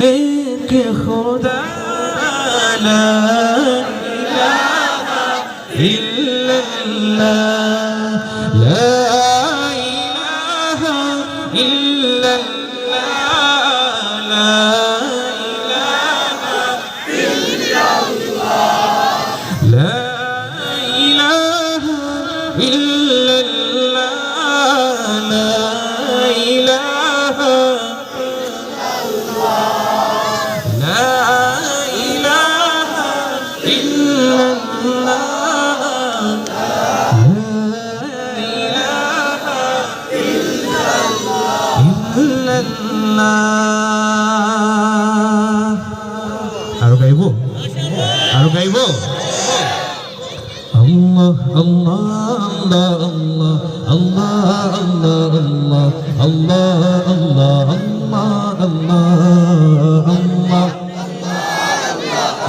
ایک خدا لا الہ الا اللہ لا الہ الا اللہ আরও গাইবো আরও গাইবো আল্লাহ আল্লাহ আল্লাহ আল্লাহ আল্লাহ আল্লাহ আল্লাহ আল্লাহ আল্লাহ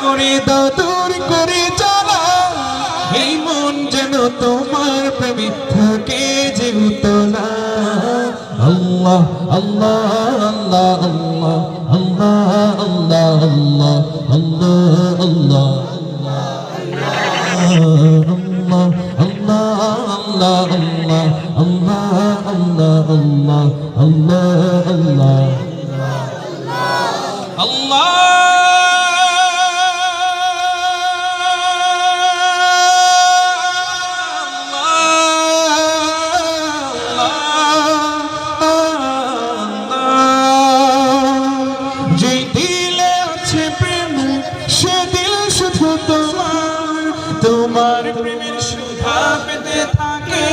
করে দাও দূর করে জ্বালা এই মন যেন তোমার প্রেমে থাকে যে উতলা আল্লাহ আল্লাহ আল্লাহ আল্লাহ আল্লাহ আল্লাহ আল্লাহ আল্লাহ আল্লাহ আল্লাহ আল্লাহ আল্লাহ আল্লাহ আল্লাহ আল্লাহ আল্লাহ তোমার তোমার প্রেমের সুধা পেতে থাকে।